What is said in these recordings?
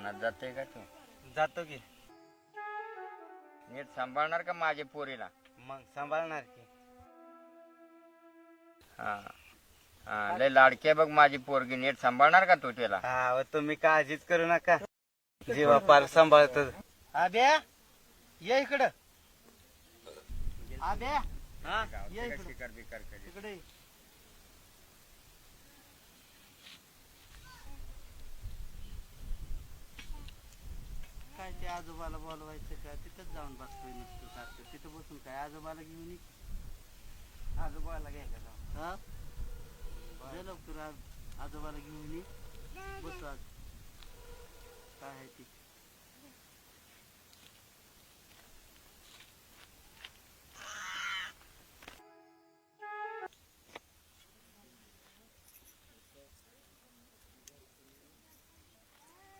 रानात जाते का तू? जातो की. नीट सांभाळणार का माझ्या पोरीला? मग सांभाळणार की. हा. हा लय लाडकी बघ माझी पोरगी. नीट सांभाळणार का तू त्याला हा व तुम्ही काळजीच करू नका. जीवा पार सांभाळतो. आब्या ये इकडं. आब्या. हा ये इकडं. शिकार बिकार कधी इकडे ये. आजोबाला बोलवायचं का? तिथंच जाऊन बसतोय नुसतं सारखं. तिथं बसून काय? आजोबाला घेऊन ये. आजोबाला घ्यायला जाऊ हा? लवकर आज. आजोबाला घेऊन ये. बसू आज. काय आहे ती?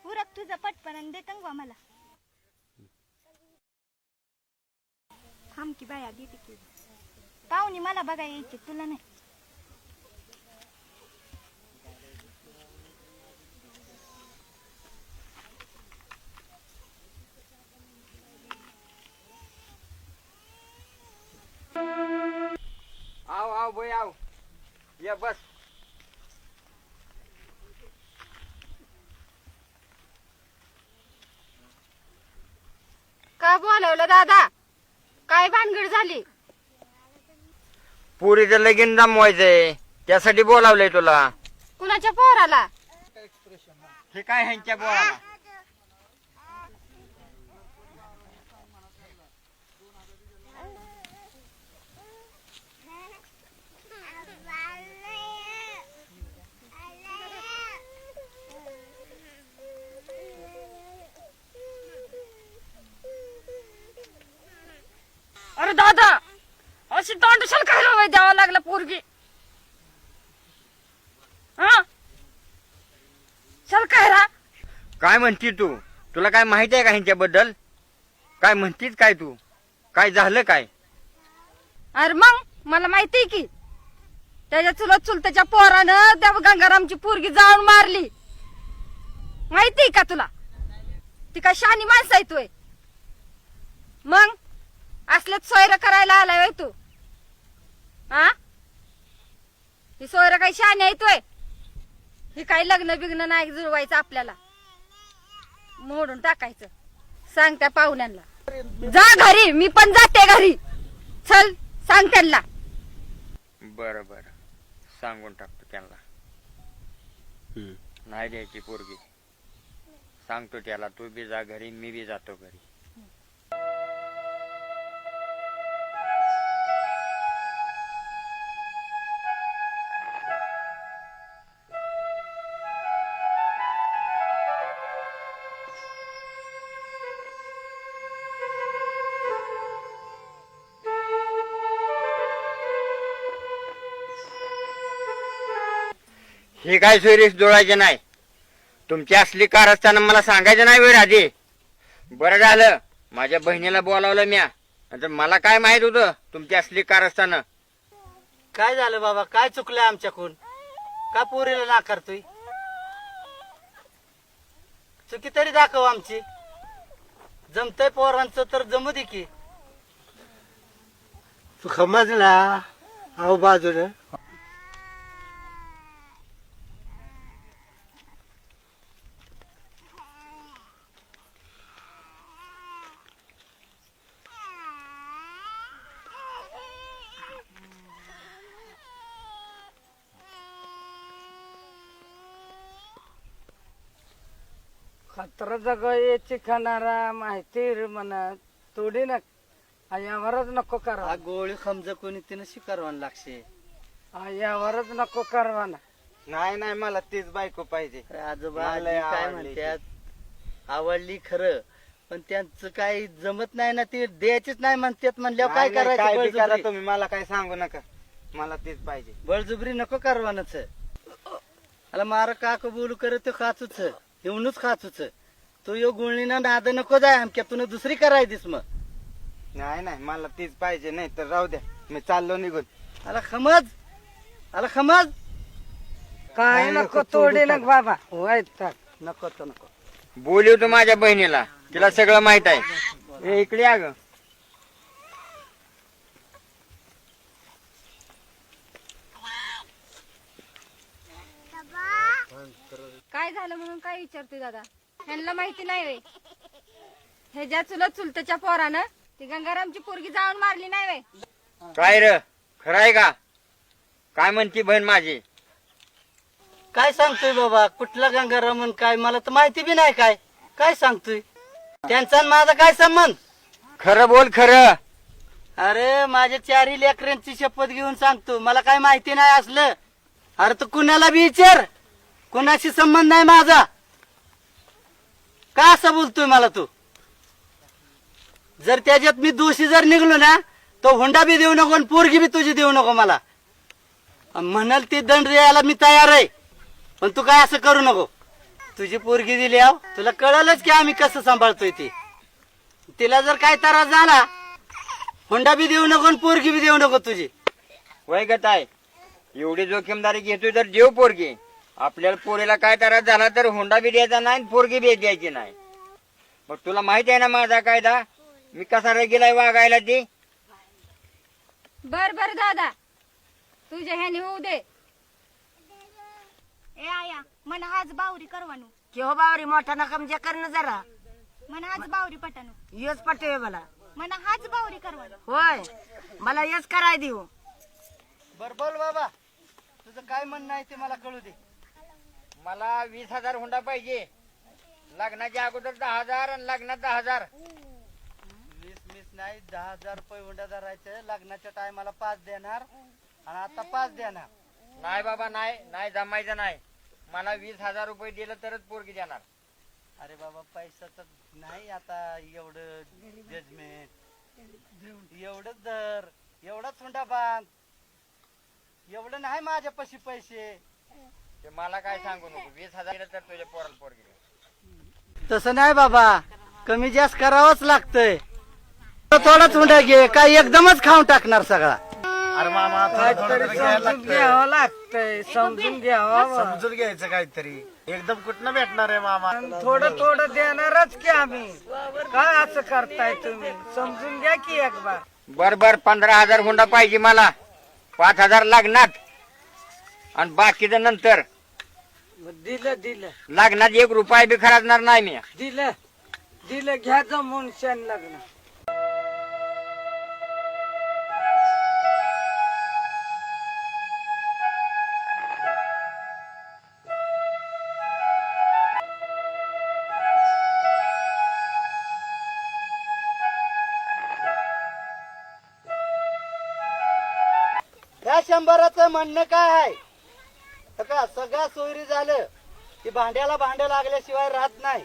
उरक तुझं पटपण दे कंगवा मला. थांब की बाया देते की पाहुणे मला बघा यायचे तुला नाही आव आव बोय आव ये बस का बोलवलं दादा काय भानगड झाली? पुरीचं लगीन जमवायचंय. त्यासाठी बोलावलंय तुला. कुणाच्या पोराला? हे काय ह्यांच्या बोलाला अरे दादा अशी तोंडशाल काय रवाय द्यावा लागला पोरगी. हा? चल काय रा? काय म्हणती तू? तुला काय माहिती आहे का ह्यांच्याबद्दल? काय म्हणतीस काय तू? काय झालं काय? अरे मग मला माहितीये की त्याच्या चुलत चुलत्याच्या पोरानं त्या गंगारामची पोरगी जाऊन मारली. माहितीये का तुला? ती काय शानी माणसं तू मग? असलेच सोयरं करायला आलाय होय तू. हा? ही सोयरं काही शानी आहे तोय ही काही लग्न बिग्न नाही जुळवायचं आपल्याला. मोडून टाकायचं. सांग त्या पाहुण्यांना. जा घरी मी पण जाते घरी. चल सांग त्यांना. बरं बरं. सांगून टाकतो त्यांना. नाही द्यायची पोरगी. सांगतो त्याला तू बी जा घरी मी बी जातो घरी. हे काय सोयरीस डोळायचे नाही. तुमची असली कार असताना मला सांगायचं नाही वेळ आधी बरं झालं माझ्या बहिणीला बोलावलं म्या. नंतर मला काय माहीत होतं तुमची असली कार असताना? काय झालं बाबा? काय चुकलं आमच्याकडून? का पोरीला नाकारतोय? चुकी तरी दाखव आमची. जमतय पोरांचं तर जमू दे की. तू समजला अहो बाजूने. खतर जगायची खाणारा माहिती रे म्हणा तोडी ना यावरच नको हा करवा गोळी खमज कोणी तिनं शिकारवान लागशे यावरच नको करवा ना नाही नाही मला तीच बायको पाहिजे. आजोबा मला आजी काय आवडली म्हणतात आवडली खरं पण त्यांचं काही जमत नाही ना ते द्यायचीच नाही म्हणतात म्हणल्यावर काय करायचं बळजुबरी? तुम्ही मला काय सांगू नका. मला तेच पाहिजे. बळजुबरी नको करवानच. मला मार काक बोलू करत तो खाचूच. येऊनच खाचूच तू यो गुळणीना नाद नको जाय आमच्या तुला दुसरी करायचीस मग. नाही नाही मला तीच पाहिजे नाही तर राहू द्या. मी चाललो निघून. आला खमज? आला खमज? काय नको नको तोडी तोडू ना बाबा. वाईट नको तो नको. बोलवतो माझ्या बहिणीला. तिला सगळं माहीत आहे. ए, इकडे या ग. काय झालं म्हणून काय विचारते दादा? ह्यांना माहिती नाही वे हे ज्या चुलत चुलतच्या पोरानं ती गंगारामची पोरगी जाऊन मारली नाही वे काय र? खरं आहे का? काय म्हणती बहीण माझी? काय सांगतोय बाबा? कुठला गंगारामन काय? मला तर माहिती बी नाही काय. काय सांगतोय? त्यांचा आणि माझा काय संबंध? खरं बोल खरं. अरे माझ्या चारी लेकरांची शपथ घेऊन सांगतो. मला काय माहिती नाही असलं. अरे तू कुणाला बी विचार. कोणाशी संबंध नाही माझा. का असं बोलतोय मला तू? जर त्याच्यात मी दोषी जर निघलो ना तो हुंडा बी देऊ नको आणि पोरगी बी तुझी देऊ नको मला. म्हणाल ते दंड द्यायला मी तयार आहे. पण तू काय असं करू नको. तुझी पोरगी दिली आव तुला कळलंच की आम्ही कसं सांभाळतोय ती. तिला जर काय त्रास झाला हुंडा बी देऊ नको आणि पोरगी बी देऊ नको तुझी. वय गत आहे एवढी जोखीमदारी घेतोय तर देव पोरगी. आपल्याला पोरीला काय त्रास झाला तर हुंडा बी द्यायचा नाही आणि पोरगी बी द्यायची नाही. मग तुला माहीत आहे ना माझा कायदा? मी कसा गेलाय वागायला ते? बर बर दादा. तुझ्या ह्याने होऊ दे. ए आया मन हाच बावरी करवानू केव्हा बावरी मोठा नका म्हणजे करणं जरा. मन हाच बावरी पटानू यस पटवे मला. मन हाच बावरी करवानू होय मला यस कराय देऊ. बर बोल बाबा. तुझं काय म्हणणं आहे ते मला कळू दे. मला वीस हजार हुंडा पाहिजे. लग्नाच्या अगोदर दहा हजार आणि लग्नात दहा हजार. वीस वीस नाही दहा हजार रुपये हुंडा धरायचे. लग्नाच्या टायमाला पाच देणार आणि आता पाच देणार. नाही बाबा नाही. नाही जमायचं नाही. मला वीस हजार रुपये दिलं तरच पोरगी देणार. अरे बाबा पैसा तर नाही आता एवढं जजमेंट एवढंच दर एवढाच हुंडा बांध. एवढं नाही माझ्यापाशी पैसे. ते मला काय सांगू नको. वीस हजार दिलं तर तुझ्या पोराला पोरगी देईल. तसं नाही बाबा. कमी जास्त करावंच लागतंय. थोडाच हुंडा घे. काय एकदमच खाऊन टाकणार सगळा. काहीतरी समजून घ्यावं लागतंय. समजून घ्यावं. समजून घ्यायचं काहीतरी. एकदम कुठनं भेटणार आहे मामा? थोडं थोडं देणारच की आम्ही. काय असं करताय तुम्ही? समजून घ्या की एक बार बर बर. पंधरा हजार हुंडा पाहिजे मला. पाच हजार लागणार. आणि बाकीचं नंतर. मग दिलं दिलं. लग्नात एक रुपया बी खराचणार नाही मी. दिलं दिलं घ्या जमून शेण लग्न. ह्या शंभराचं म्हणणं काय आहे? तर का सगळं सोयरी झालं. की भांड्याला भांड लागल्याशिवाय राहत नाही.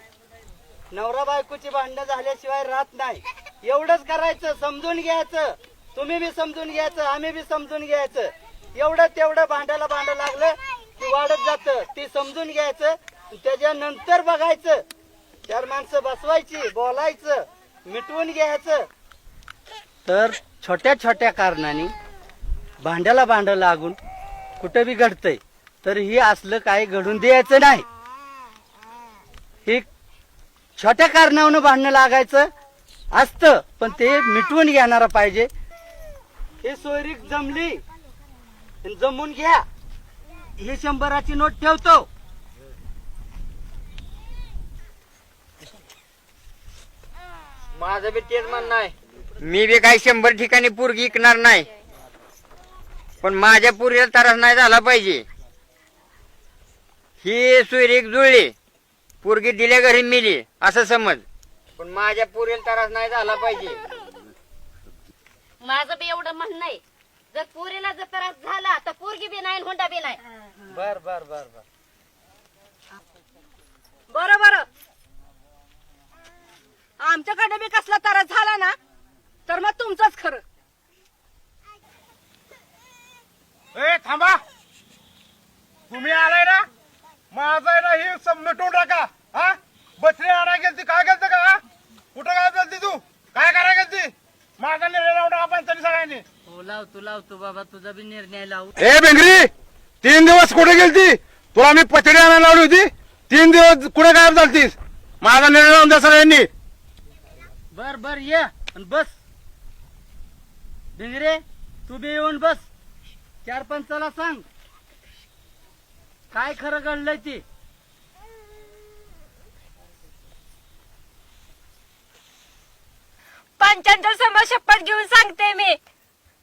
नवरा बायकोची भांडणं झाल्याशिवाय राहत नाही. एवढंच करायचं समजून घ्यायचं. तुम्ही बी समजून घ्यायचं आम्ही बी समजून घ्यायचं. एवढं तेवढं भांड्याला भांड लागलं की वाढत जातं. ते समजून घ्यायचं त्याच्यानंतर बघायचं. चार माणसं बसवायची बोलायचं मिटवून घ्यायचं. तर छोट्या छोट्या कारणाने भांड्याला भांड लागून कुठं बी घडतंय. तर ही असलं काही घडून द्यायचं नाही. हे छोट्या कारणावरून भांडणं लागायचं असतं पण ते मिटवून घेणारा पाहिजे. हे सोयरी जमली जमून घ्या. हे शंभराची नोट ठेवतो. माझं बी तेच म्हणणं आहे. मी बी काही शंभर ठिकाणी पोरगी विकणार नाही. पण माझ्या पुरीला त्रास नाही झाला पाहिजे. ही सुईरीक जुळली. पोरगी दिल्या घरी मिली असं समज. पण माझ्या पुरीला त्रास नाही झाला पाहिजे. माझं बी एवढं म्हणणं आहे. जर पुरीला जर त्रास झाला तर पोरगी बी नाही आणि हुंडा बी नाही. बर बर बर बर. बरं बरं. आमच्याकडे बी कसला त्रास झाला ना तर मग तुमचंच खरं. ए थांबा. तुम्ही आलाय ना? माझं आहे ना हे सम मिटवून टाका हा? बछडी आणा गेलती काय गेलती का हा? कुठं काय गेलती तू? काय करायला गेलती? माझा निर्णय लावून टाका पंचायत सगळ्यांनी. हो लावतो लावतो बाबा तुझा बी निर्णय लावू. ए बेंगरी तीन दिवस कुठे गेलती? तुला मी पचडी आणायला लावली होती. तीन दिवस कुठे गायब झालतीस? माझा निर्णय लावून द्या सगळ्यांनी. बर बर ये आणि बस. भिंगरे तू बी येऊन बस. चार पंचाला सांग. काय खरं घडलंय ते? पंचांच्या समोर शपथ घेऊन सांगते मी.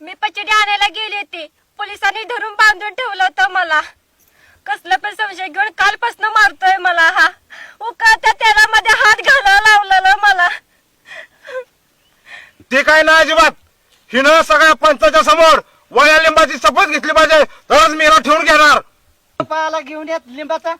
मी पचडी आणायला गेली होती. पोलिसांनी धरून बांधून ठेवलं होतं मला. कसलं पण संशय घेऊन कालपासून मारतोय मला हा. उकळत्या तेलामध्ये हात घालायला लावलेलं मला. ते काय ना अजिबात. हिनं सगळ्या पंचाच्या समोर वया लिंबाची शपथ घेतली पाहिजे. तरच मी हिला ठेवून घेणार. पायाला घेऊन येत लिंबाचा.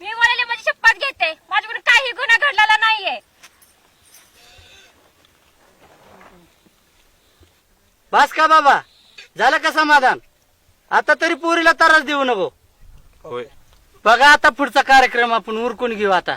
मी वळले माझी शपथ घेते. माझ्याकडून काही गुन्हा घडलेला नाहीये. बस का बाबा? झालं का समाधान? आता तरी पोरीला त्रास देऊ नको. होय. बघा आता पुढचा कार्यक्रम आपण उरकून घेऊ आता.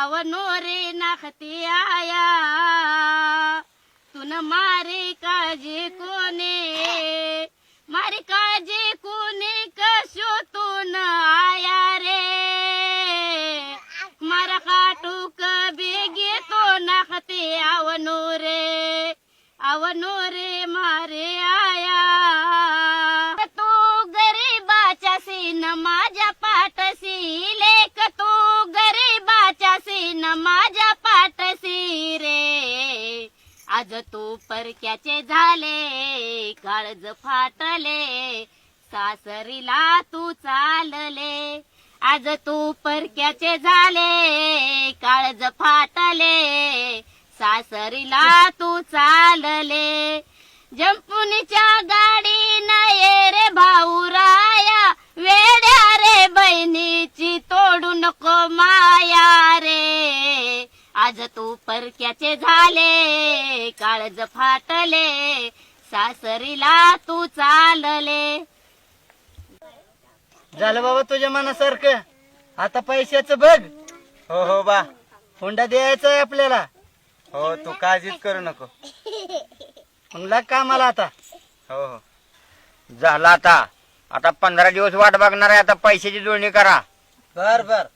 आवनो रे नाखती आया. तुन मारी कोने मारे मारी कोने कशो तुन आया रे? मारा काटूक बेगे तो नाखते आवनो रे? आवनो रे मारे आया. न माझ्या पाठसी आज तो परक्याचे झाले काळज फाटले सासरीला तू चालले. आज तू परक्याचे झाले काळज फाटले सासरीला तू चालले. जंपुनीच्या गाडी ये रे भाऊ राया वेड्या रे बहिणीची तोडू नको माया. आज तू परक्याचे झाले काळज फाटले सासरीला तू चालले. झालं बाबा तुझ्या मनासारखं. आता पैशाचं बघ. हो हो बा. हुंडा द्यायचा आहे आपल्याला. हो तू काळजीच करू नको. मग लाग कामाला आता? हो हो. झाला आता. आता पंधरा दिवस वाट बघणार आहे. आता पैशाची जुळणी करा. बर बर.